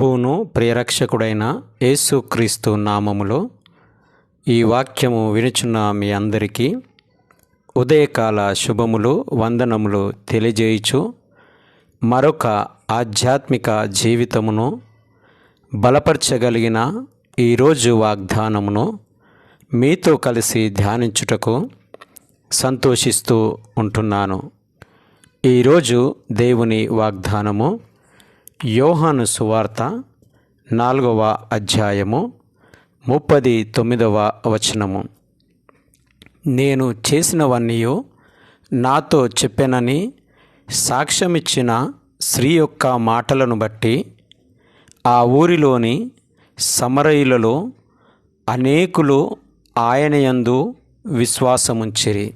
ప్రభువును ప్రియరక్షకుడైన యేసుక్రీస్తు నామములో ఈ వాక్యము వినుచున్న మీ అందరికీ ఉదయకాల శుభములు వందనములు తెలియజేయుచు మరొక ఆధ్యాత్మిక జీవితమును బలపరచగలిగిన ఈరోజు వాగ్దానమును మీతో కలిసి ధ్యానించుటకు సంతోషిస్తూ ఉంటున్నాను. ఈరోజు దేవుని వాగ్దానము యోహాను సువార్త నాలుగవ అధ్యాయము ముప్పది తొమ్మిదవ వచనము. నేను చేసినవన్నీయో నాతో చెప్పెనని సాక్ష్యమిచ్చిన స్త్రీ యొక్క మాటలను బట్టి ఆ ఊరిలోని సమరయులలో అనేకులు ఆయనయందు విశ్వాసముంచిరి.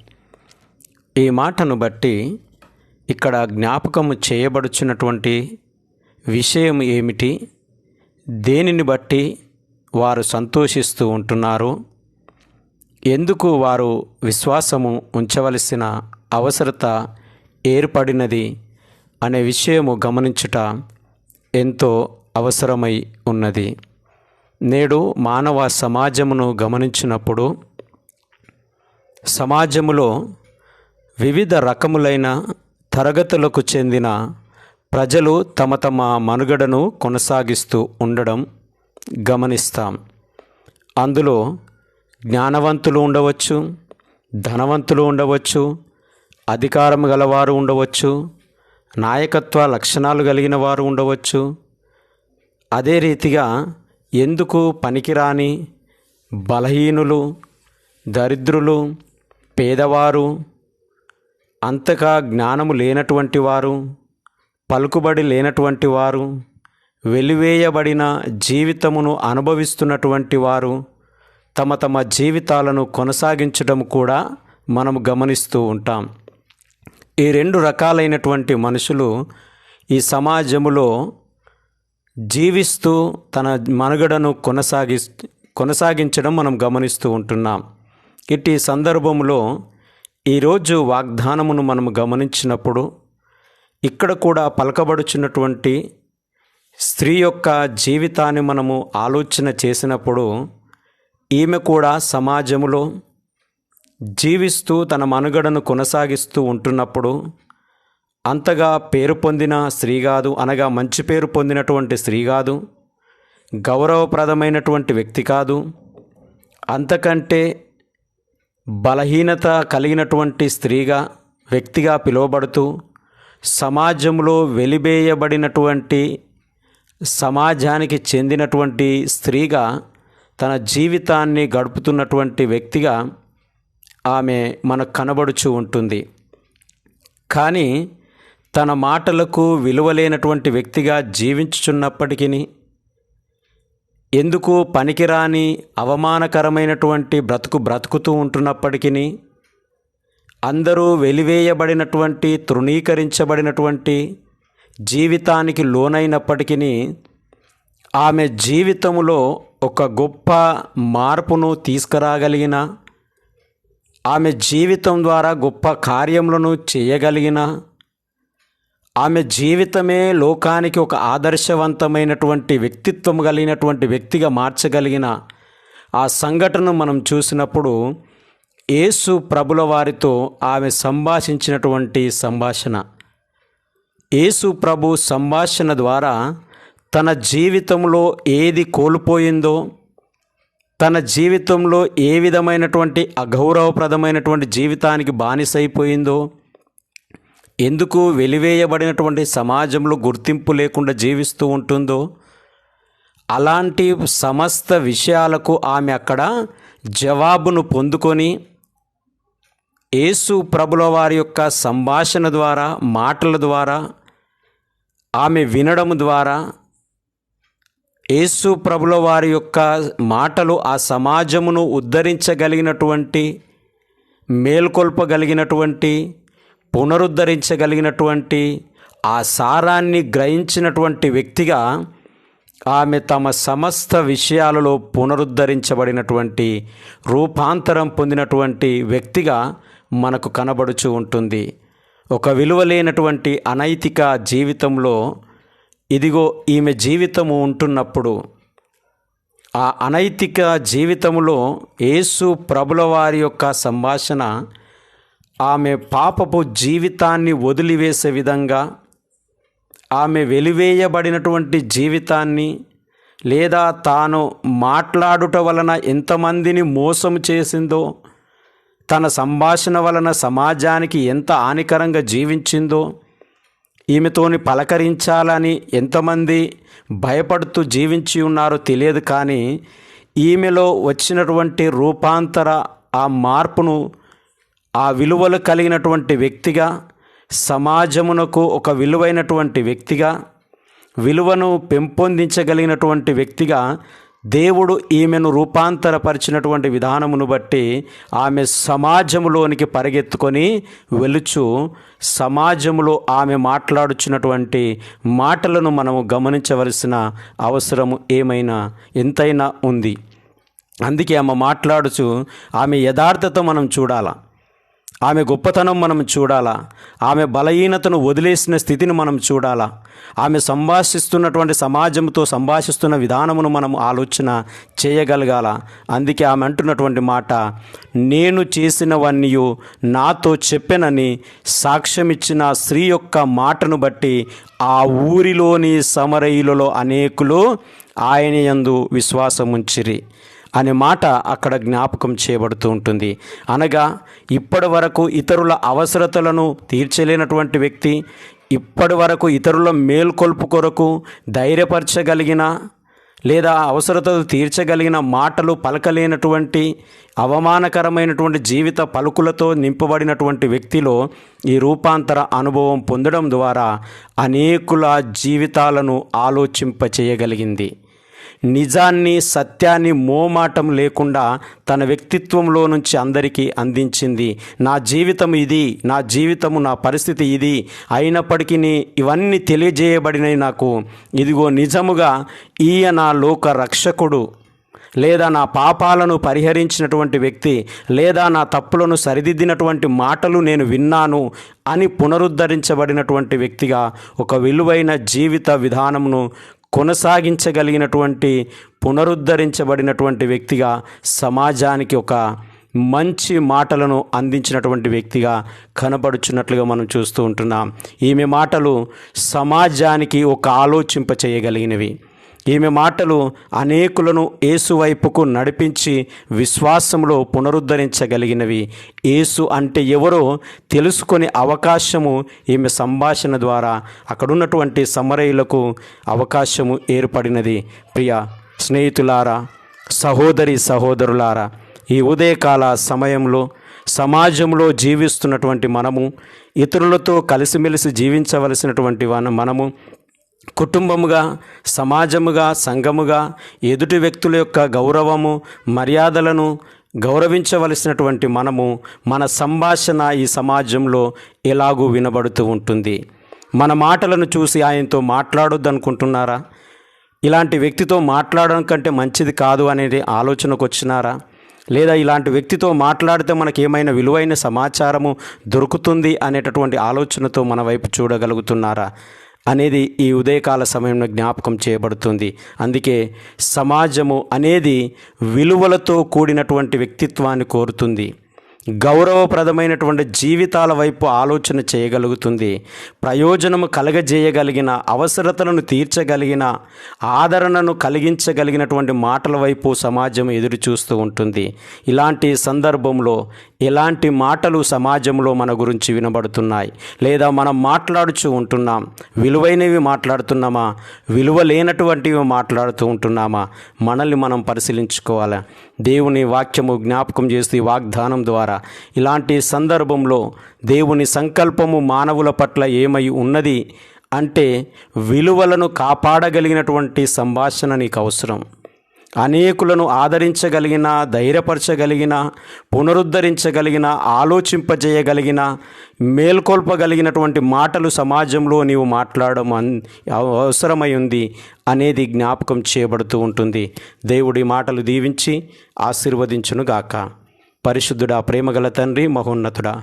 ఈ మాటను బట్టి ఇక్కడ జ్ఞాపకము చేయబడుచున్నటువంటి విషయం ఏమిటి? దేనిని బట్టి వారు సంతోషిస్తూ ఉంటున్నారు? ఎందుకు వారు విశ్వాసము ఉంచవలసిన అవసరత ఏర్పడినది అనే విషయము గమనించుట ఎంతో అవసరమై ఉన్నది. నేడు మానవ సమాజమును గమనించినప్పుడు సమాజములో వివిధ రకములైన తరగతులకు చెందిన ప్రజలు తమ తమ మనుగడను కొనసాగిస్తూ ఉండడం గమనిస్తాం. అందులో జ్ఞానవంతులు ఉండవచ్చు ధనవంతులు ఉండవచ్చు అధికారం గలవారు ఉండవచ్చు నాయకత్వ లక్షణాలు కలిగిన వారు ఉండవచ్చు. అదే రీతిగా ఎందుకు పనికిరాని బలహీనులు దరిద్రులు పేదవారు అంతగా జ్ఞానము లేనటువంటి వారు పలుకుబడి లేనటువంటి వారు వెలివేయబడిన జీవితమును అనుభవిస్తున్నటువంటి వారు తమ తమ జీవితాలను కొనసాగించడం కూడా మనం గమనిస్తూ ఉంటాం. ఈ రెండు రకాలైనటువంటి మనుషులు ఈ సమాజములో జీవిస్తూ తన మనుగడను కొనసాగి కొనసాగించడం మనం గమనిస్తూ ఉంటున్నాం. ఇట్టి సందర్భంలో ఈరోజు వాగ్దానమును మనం గమనించినప్పుడు ఇక్కడ కూడా పలకబడుచున్నటువంటి స్త్రీ యొక్క జీవితాన్ని మనము ఆలోచన చేసినప్పుడు ఈమె కూడా సమాజములో జీవిస్తూ తన మనుగడను కొనసాగిస్తూ ఉంటున్నప్పుడు అంతగా పేరు పొందిన స్త్రీ కాదు అనగా మంచి పేరు పొందినటువంటి స్త్రీ కాదు గౌరవప్రదమైనటువంటి వ్యక్తి కాదు అంతకంటే బలహీనత కలిగినటువంటి స్త్రీగా వ్యక్తిగా పిలువబడుతూ సమాజంలో వెలివేయబడినటువంటి సమాజానికి చెందినటువంటి స్త్రీగా తన జీవితాన్ని గడుపుతున్నటువంటి వ్యక్తిగా ఆమె మనకు కనబడుచు ఉంటుంది. కానీ తన మాటలకు విలువలేనటువంటి వ్యక్తిగా జీవించుచున్నప్పటికీ ఎందుకు పనికిరాని అవమానకరమైనటువంటి బ్రతుకు బ్రతుకుతూ ఉంటున్నప్పటికీ అందరూ వెలివేయబడినటువంటి తృణీకరించబడినటువంటి జీవితానికి లోనైనప్పటికీ ఆమె జీవితంలో ఒక గొప్ప మార్పును తీసుకురాగలిగిన ఆమె జీవితం ద్వారా గొప్ప కార్యములను చేయగలిగిన ఆమె జీవితమే లోకానికి ఒక ఆదర్శవంతమైనటువంటి వ్యక్తిత్వం కలిగినటువంటి వ్యక్తిగా మార్చగలిగిన ఆ సంఘటనను మనం చూసినప్పుడు యేసు ప్రభుల వారితో ఆమె సంభాషించినటువంటి సంభాషణ. యేసు ప్రభు సంభాషణ ద్వారా తన జీవితంలో ఏది కోల్పోయిందో తన జీవితంలో ఏ విధమైనటువంటి అగౌరవప్రదమైనటువంటి జీవితానికి బానిసైపోయిందో ఎందుకు వెలివేయబడినటువంటి సమాజంలో గుర్తింపు లేకుండా జీవిస్తూ ఉంటుందో అలాంటి సమస్త విషయాలకు ఆమె అక్కడ జవాబును పొందుకొని యేసు ప్రభుల వారి యొక్క సంభాషణ ద్వారా మాటల ద్వారా ఆమె వినడం ద్వారా యేసు ప్రభుల వారి యొక్క మాటలు ఆ సమాజమును ఉద్ధరించగలిగినటువంటి మేల్కొల్పగలిగినటువంటి పునరుద్ధరించగలిగినటువంటి ఆ సారాన్ని గ్రహించినటువంటి వ్యక్తిగా ఆమె తమ సమస్త విషయాలలో పునరుద్ధరించబడినటువంటి రూపాంతరం పొందినటువంటి వ్యక్తిగా మనకు కనబడుచు ఉంటుంది. ఒక విలువలేనటువంటి అనైతిక జీవితంలో ఇదిగో ఈమె జీవితము ఉంటున్నప్పుడు ఆ అనైతిక జీవితంలో యేసు ప్రభుల వారి యొక్క సంభాషణ ఆమె పాపపు జీవితాన్ని వదిలివేసే విధంగా ఆమె వెలివేయబడినటువంటి జీవితాన్ని లేదా తాను మాట్లాడుట వలన ఎంతమందిని మోసం చేసిందో తన సంభాషణ వలన సమాజానికి ఎంత హానికరంగా జీవించిందో ఈమెతోని పలకరించాలని ఎంతమంది భయపడుతూ జీవించి ఉన్నారో తెలియదు కానీ ఈమెలో వచ్చినటువంటి రూపాంతర ఆ మార్పును ఆ విలువలు కలిగినటువంటి వ్యక్తిగా సమాజమునకు ఒక విలువైనటువంటి వ్యక్తిగా విలువను పెంపొందించగలిగినటువంటి వ్యక్తిగా దేవుడు ఈమెను రూపాంతరపరిచినటువంటి విధానమును బట్టి ఆమె సమాజంలోనికి పరిగెత్తుకొని వెలుచు సమాజంలో ఆమె మాట్లాడుచున్నటువంటి మాటలను మనము గమనించవలసిన అవసరము ఏమైనా ఎంతైనా ఉంది. అందుకే ఆమె మాట్లాడుచు ఆమె యథార్థత మనం చూడాలా. ఆమె గొప్పతనం మనం చూడాలా? ఆమె బలహీనతను వదిలేసిన స్థితిని మనం చూడాలా? ఆమె సంభాషిస్తున్నటువంటి సమాజంతో సంభాషిస్తున్న విధానమును మనం ఆలోచన చేయగలగాల? అందుకే ఆమె అంటున్నటువంటి మాట నేను చేసినవన్నీ నాతో చెప్పెనని సాక్ష్యమిచ్చిన స్త్రీ యొక్క మాటను బట్టి ఆ ఊరిలోని సమరయులలో అనేకులు ఆయన యందు విశ్వాసముంచిరి. అనే మాట అక్కడ జ్ఞాపకం చేయబడుతూ ఉంటుంది. అనగా ఇప్పటి వరకు ఇతరుల అవసరతలను తీర్చలేనటువంటి వ్యక్తి ఇప్పటి వరకు ఇతరుల మేల్కొల్పు కొరకు ధైర్యపరచగలిగిన లేదా అవసరతలు తీర్చగలిగిన మాటలు పలకలేనటువంటి అవమానకరమైనటువంటి జీవిత పలుకులతో నింపబడినటువంటి వ్యక్తిలో ఈ రూపాంతర అనుభవం పొందడం ద్వారా అనేకుల జీవితాలను ఆలోచింపచేయగలిగింది. నిజాన్ని సత్యాన్ని మోమాటం లేకుండా తన వ్యక్తిత్వంలో నుంచి అందరికీ అందించింది. నా జీవితం ఇది నా జీవితము నా పరిస్థితి ఇది. అయినప్పటికీ ఇవన్నీ తెలియజేయబడినవి నాకు. ఇదిగో నిజముగా ఈయ నా లోక రక్షకుడు. లేదా నా పాపాలను పరిహరించినటువంటి వ్యక్తి. లేదా నా తప్పులను సరిదిద్దినటువంటి మాటలు నేను విన్నాను అని పునరుద్ధరించబడినటువంటి వ్యక్తిగా. ఒక విలువైన జీవిత విధానమును కొనసాగించగలిగినటువంటి పునరుద్ధరించబడినటువంటి వ్యక్తిగా సమాజానికి ఒక మంచి మాటలను అందించినటువంటి వ్యక్తిగా కనబడుచున్నట్లుగా మనం చూస్తూ ఉంటున్నాం. ఈమె మాటలు సమాజానికి ఒక ఆలోచింప చేయగలిగినవి ఈమె మాటలు అనేకులను యేసు వైపుకు నడిపించి విశ్వాసంలో పునరుద్ధరించగలిగినవి. యేసు అంటే ఎవరో తెలుసుకునే అవకాశము ఈమె సంభాషణ ద్వారా అక్కడున్నటువంటి సమరయులకు అవకాశము ఏర్పడినది. ప్రియ స్నేహితులారా సహోదరి సహోదరులారా ఈ ఉదయకాల సమయంలో సమాజంలో జీవిస్తున్నటువంటి మనము ఇతరులతో కలిసిమెలిసి జీవించవలసినటువంటి మనము కుటుంబముగా సమాజముగా సంఘముగా ఎదుటి వ్యక్తుల యొక్క గౌరవము మర్యాదలను గౌరవించవలసినటువంటి మనము మన సంభాషణ ఈ సమాజంలో ఎలాగూ వినబడుతూ ఉంటుంది. మన మాటలను చూసి ఆయనతో మాట్లాడొద్దు అనుకుంటున్నారా ఇలాంటి వ్యక్తితో మాట్లాడడం కంటే మంచిది కాదు అనేది ఆలోచనకు వచ్చినారా? లేదా ఇలాంటి వ్యక్తితో మాట్లాడితే మనకి ఏమైనా విలువైన సమాచారము దొరుకుతుంది అనేటటువంటి ఆలోచనతో మన వైపు చూడగలుగుతున్నారా? అనేది ఈ ఉదయకాల సమయంలో జ్ఞాపకం చేయబడుతుంది. అందుకే సమాజము అనేది విలువలతో కూడినటువంటి వ్యక్తిత్వాన్ని కోరుతుంది. గౌరవప్రదమైనటువంటి జీవితాల వైపు ఆలోచన చేయగలుగుతుంది. ప్రయోజనము కలగజేయగలిగిన అవసరతలను తీర్చగలిగిన ఆదరణను కలిగించగలిగినటువంటి మాటల వైపు సమాజం ఎదురు చూస్తూ ఉంటుంది. ఇలాంటి సందర్భంలో ఎలాంటి మాటలు సమాజంలో మన గురించి వినబడుతున్నాయి? లేదా మనం మాట్లాడుచూ ఉంటున్నాం? విలువైనవి మాట్లాడుతున్నామా? విలువ లేనటువంటివి మాట్లాడుతూ ఉంటున్నామా? మనల్ని మనం పరిశీలించుకోవాలి? దేవుని వాక్యము జ్ఞాపకం చేసి వాగ్దానం ద్వారా ఇలాంటి సందర్భంలో దేవుని సంకల్పము మానవుల పట్ల ఏమై ఉన్నది అంటే విలువలను కాపాడగలిగినటువంటి సంభాషణ నీకు అవసరం. అనేకులను ఆదరించగలిగిన ధైర్యపరచగలిగిన పునరుద్ధరించగలిగిన ఆలోచింపజేయగలిగిన మేల్కొల్పగలిగినటువంటి మాటలు సమాజంలో నీవు మాట్లాడడం అన్ అవసరమై ఉంది అనేది జ్ఞాపకం చేయబడుతూ ఉంటుంది. దేవుడి మాటలు దీవించి ఆశీర్వదించునుగాక. పరిశుద్ధుడా ప్రేమగల తండ్రి మహోన్నతుడా.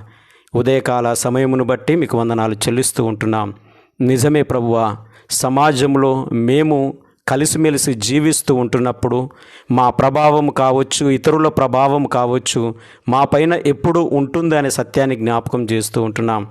ఉదయకాల సమయమును బట్టి మీకు వందనాలు చెల్లిస్తూ ఉంటున్నాం. నిజమే ప్రభువా సమాజంలో మేము కలిసిమెలిసి జీవిస్తూ ఉంటున్నప్పుడు మా ప్రభావం కావచ్చు ఇతరుల ప్రభావం కావచ్చు మా పైన ఎప్పుడు ఉంటుంది అనే సత్యాన్ని జ్ఞాపకం చేస్తూ ఉంటున్నాం.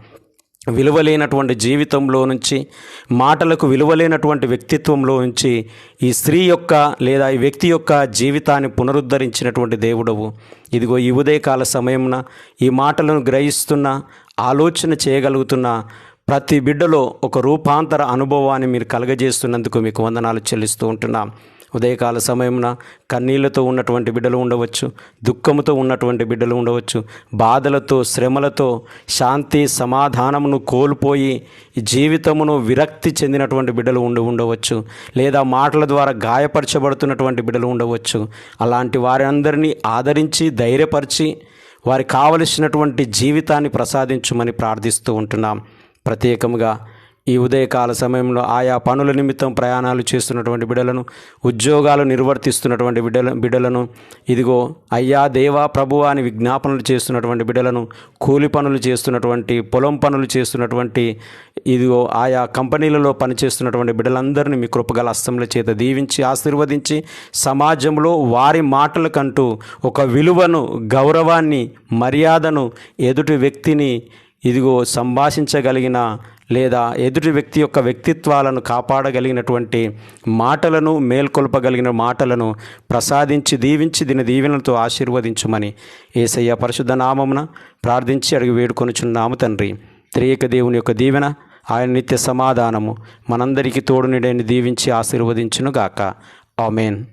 విలువలేనటువంటి జీవితంలో నుంచి మాటలకు విలువలేనటువంటి వ్యక్తిత్వంలో నుంచి ఈ స్త్రీ యొక్క లేదా ఈ వ్యక్తి యొక్క జీవితాన్ని పునరుద్ధరించినటువంటి దేవుడవు. ఇదిగో ఈ ఉదయకాల సమయమున ఈ మాటలను గ్రహిస్తున్న ఆలోచన చేయగలుగుతున్న ప్రతి బిడ్డలో ఒక రూపాంతర అనుభవాన్ని మీరు కలగజేస్తున్నందుకు మీకు వందనాలు చెల్లిస్తూ ఉంటున్నాం. ఉదయకాల సమయమున కన్నీళ్ళతో ఉన్నటువంటి బిడ్డలు ఉండవచ్చు దుఃఖముతో ఉన్నటువంటి బిడ్డలు ఉండవచ్చు బాధలతో శ్రమలతో శాంతి సమాధానమును కోల్పోయి జీవితమును విరక్తి చెందినటువంటి బిడ్డలు ఉండి ఉండవచ్చు లేదా మాటల ద్వారా గాయపరచబడుతున్నటువంటి బిడ్డలు ఉండవచ్చు. అలాంటి వారందరినీ ఆదరించి ధైర్యపరిచి వారికి కావలసినటువంటి జీవితాన్ని ప్రసాదించుమని ప్రార్థిస్తూ ఉంటున్నాం. ప్రత్యేకంగా ఈ ఉదయకాల సమయంలో ఆయా పనుల నిమిత్తం ప్రయాణాలు చేస్తున్నటువంటి బిడ్డలను ఉద్యోగాలు నిర్వర్తిస్తున్నటువంటి బిడ్డల బిడ్డలను ఇదిగో అయ్యా దేవా ప్రభువా అని విజ్ఞాపనలు చేస్తున్నటువంటి బిడ్డలను కూలి పనులు చేస్తున్నటువంటి పొలం పనులు చేస్తున్నటువంటి ఇదిగో ఆయా కంపెనీలలో పనిచేస్తున్నటువంటి బిడ్డలందరినీ మీ కృపగల హస్తముల చేత దీవించి ఆశీర్వదించి సమాజంలో వారి మాటలకంటూ ఒక విలువను గౌరవాన్ని మర్యాదను ఎదుటి వ్యక్తిని ఇదిగో సంభాషించగలిగిన లేదా ఎదుటి వ్యక్తి యొక్క వ్యక్తిత్వాలను కాపాడగలిగినటువంటి మాటలను మేల్కొల్పగలిగిన మాటలను ప్రసాదించి దీవించి దీని దీవెనలతో ఆశీర్వదించుమని ఏసయ్య పరిశుద్ధ నామమున ప్రార్థించి అడిగి వేడుకొనుచున్నాము తండ్రి. త్రియక దేవుని యొక్క దీవెన ఆయన నిత్య సమాధానము మనందరికీ తోడునిడని దీవించి ఆశీర్వదించునుగాక. ఆమెన్.